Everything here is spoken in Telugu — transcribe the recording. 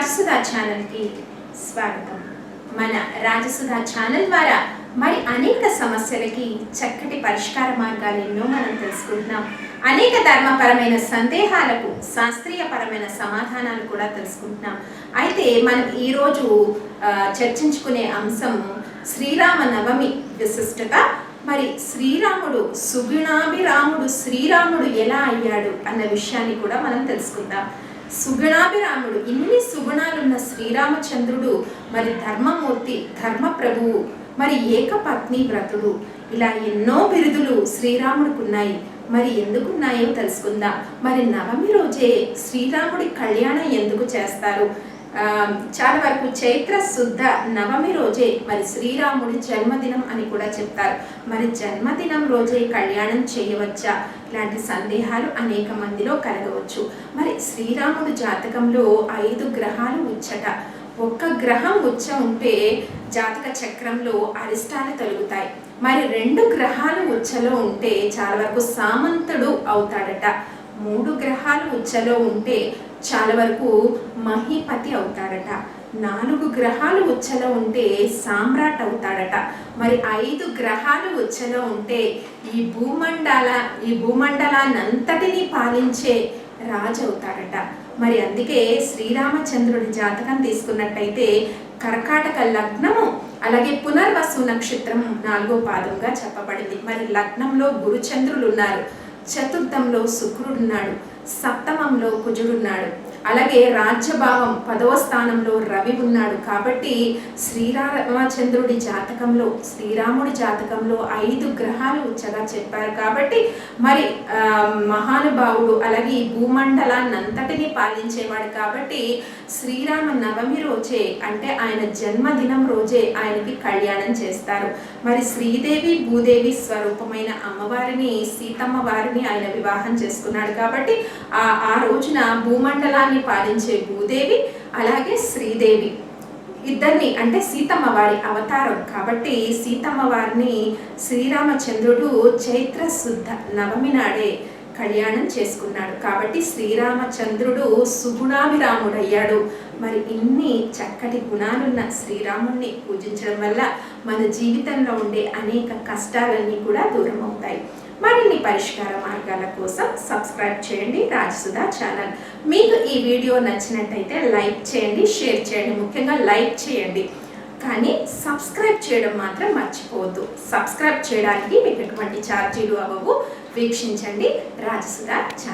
రాజసుధా ఛానల్కి స్వాగతం. మన రాజసుధా ఛానల్ ద్వారా మరి అనేక సమస్యలకి చక్కటి పరిష్కార మార్గాలు ఎన్నో మనం తెలుసుకుంటున్నాం. అనేక ధర్మపరమైన సందేహాలకు శాస్త్రీయపరమైన సమాధానాలు కూడా తెలుసుకుంటున్నాం. అయితే మనం ఈరోజు చర్చించుకునే అంశం శ్రీరామ నవమి విశిష్టత. మరి శ్రీరాముడు సుగుణాభిరాముడు శ్రీరాముడు ఎలా అయ్యాడు అన్న విషయాన్ని కూడా మనం తెలుసుకుందాం. సుగుణాభిరాముడు ఇన్ని సుగుణాలున్న శ్రీరామచంద్రుడు మరి ధర్మమూర్తి ధర్మప్రభువు మరి ఏకపత్ని వ్రతుడు. ఇలా ఎన్నో బిరుదులు శ్రీరాముడికి ఉన్నాయి మరి ఎందుకున్నాయో తెలుసుకుందాం. మరి నవమి రోజే శ్రీరాముడి కళ్యాణం ఎందుకు చేస్తారు? చాలా వరకు చైత్ర శుద్ధ నవమి రోజే మరి శ్రీరాముడి జన్మదినం అని కూడా చెప్తారు. మరి జన్మదినం రోజే కళ్యాణం చేయవచ్చా? ఇలాంటి సందేహాలు అనేక మందిలో కలగవచ్చు. మరి శ్రీరాముడు జాతకంలో ఐదు గ్రహాలు ఉచ్చట ఒక్క గ్రహం ఉచ్చ ఉంటే జాతక చక్రంలో అరిష్టాలు తొలుగుతాయి. మరి రెండు గ్రహాలు ఉచ్చలో ఉంటే చాలా వరకు సామంతుడు అవుతాడట. మూడు గ్రహాలు ఉచ్చలో ఉంటే చాలా వరకు మహీపతి అవుతాడట. నాలుగు గ్రహాలు ఉచ్చలో ఉంటే సామ్రాట్ అవుతాడట. మరి ఐదు గ్రహాలు ఉచ్చలో ఉంటే ఈ భూమండల ఈ భూమండలాన్నంతటినీ పాలించే రాజు అవుతాడట. మరి అందుకే శ్రీరామచంద్రుడి జాతకం తీసుకున్నట్టయితే కర్కాటక లగ్నము అలాగే పునర్వసు నక్షత్రం నాలుగో పాదంగా చెప్పబడింది. మరి లగ్నంలో గురుచంద్రులు ఉన్నారు చతుర్థంలో శుక్రుడున్నాడు సప్తమంలో కుజుడున్నాడు. అలాగే రాజ్యభావం పదవ స్థానంలో రవి ఉన్నాడు కాబట్టి శ్రీరామచంద్రుడి జాతకంలో శ్రీరాముడి జాతకంలో ఐదు గ్రహాలు ఉచ్చగా చెప్పారు కాబట్టి మరి మహానుభావుడు అలాగే ఈ భూమండలాన్ని పాలించేవాడు కాబట్టి శ్రీరామ నవమి రోజే అంటే ఆయన జన్మదినం రోజే ఆయనకి కళ్యాణం చేస్తారు. మరి శ్రీదేవి భూదేవి స్వరూపమైన అమ్మవారిని సీతమ్మ వారిని ఆయన వివాహం చేసుకున్నాడు కాబట్టి ఆ ఆ రోజున భూమండలాన్ని పాలించే భూదేవి అలాగే శ్రీదేవి. ఇద్దరిని అంటే సీతమ్మ వారి అవతారం. కాబట్టి సీతమ్మ వారిని శ్రీరామచంద్రుడు చైత్ర శుద్ధ నవమి నాడే కళ్యాణం చేసుకున్నాడు. కాబట్టి శ్రీరామచంద్రుడు సుగుణాభిరాముడయ్యాడు. మరి ఇన్ని చక్కటి గుణాలున్న శ్రీరాముణ్ణి పూజించడం వల్ల మన జీవితంలో ఉండే అనేక కష్టాలన్నీ కూడా దూరం అవుతాయి మరిన్ని పరిష్కార మార్గాల కోసం సబ్స్క్రైబ్ చేయండి రాజసుధా ఛానల్. మీకు ఈ వీడియో నచ్చినట్టయితే లైక్ చేయండి షేర్ చేయండి ముఖ్యంగా లైక్ చేయండి. కానీ సబ్స్క్రైబ్ చేయడం మాత్రం మర్చిపోవద్దు. సబ్స్క్రైబ్ చేయడానికి మీకు ఎటువంటి ఛార్జీలు అవ్వవు. వీక్షించండి రాజసుధా ఛానల్